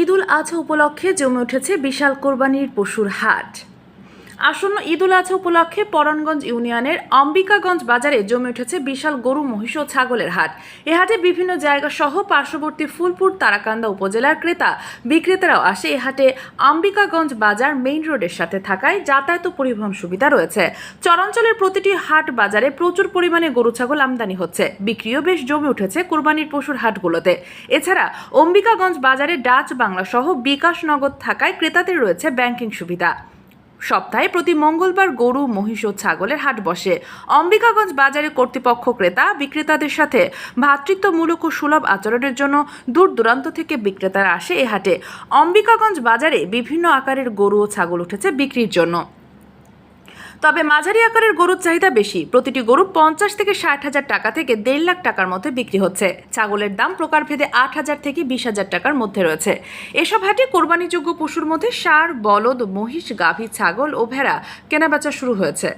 ঈদ উল আজহা উপলক্ষে জমে উঠেছে বিশাল কোরবানির পশুর হাট। আসন্ন ঈদ উল আজহা উপলক্ষে পরানগঞ্জ ইউনিয়নের অম্বিকাগঞ্জ বাজারে জমে উঠেছে বিশাল গরু, মহিষ ও ছাগলের হাট। এ হাটে বিভিন্ন জায়গা সহ পার্শ্ববর্তী ফুলপুর, তারাকান্দা উপজেলার ক্রেতা বিক্রেতারাও আসে। এ হাটে অম্বিকাগঞ্জ বাজার মেইন রোডের সাথে থাকায় যাতায়াত পরিবহন সুবিধা রয়েছে। চরাঞ্চলের প্রতিটি হাট বাজারে প্রচুর পরিমাণে গরু, ছাগল আমদানি হচ্ছে। বিক্রিও বেশ জমে উঠেছে কোরবানির পশুর হাটগুলোতে। এছাড়া অম্বিকাগঞ্জ বাজারে ডাচ বাংলা সহ বিকাশ নগদ থাকায় ক্রেতাদের রয়েছে ব্যাংকিং সুবিধা। সপ্তাহে প্রতি মঙ্গলবার গরু, মহিষ ও ছাগলের হাট বসে। অম্বিকাগঞ্জ বাজারে কর্তৃপক্ষ ক্রেতা, বিক্রেতাদের সাথে ভ্রাতৃত্বমূলক ও সুলভ আচরণের জন্য দূর দূরান্ত থেকে বিক্রেতারা আসে এ হাটে। অম্বিকাগঞ্জ বাজারে বিভিন্ন আকারের গরু ও ছাগল উঠেছে বিক্রির জন্য। তবে মাঝারি আকারের গরুর চাহিদা বেশি। প্রতিটি গরু পঞ্চাশ থেকে ষাট হাজার টাকা থেকে দেড় লাখ টাকার মধ্যে বিক্রি হচ্ছে। ছাগলের দাম প্রকারভেদে আট হাজার থেকে বিশ হাজার টাকার মধ্যে রয়েছে। এসব হাটে কোরবানিযোগ্য পশুর মধ্যে ষাঁড়, বলদ, মহিষ, গাভী, ছাগল ও ভেড়া কেনাবেচা শুরু হয়েছে।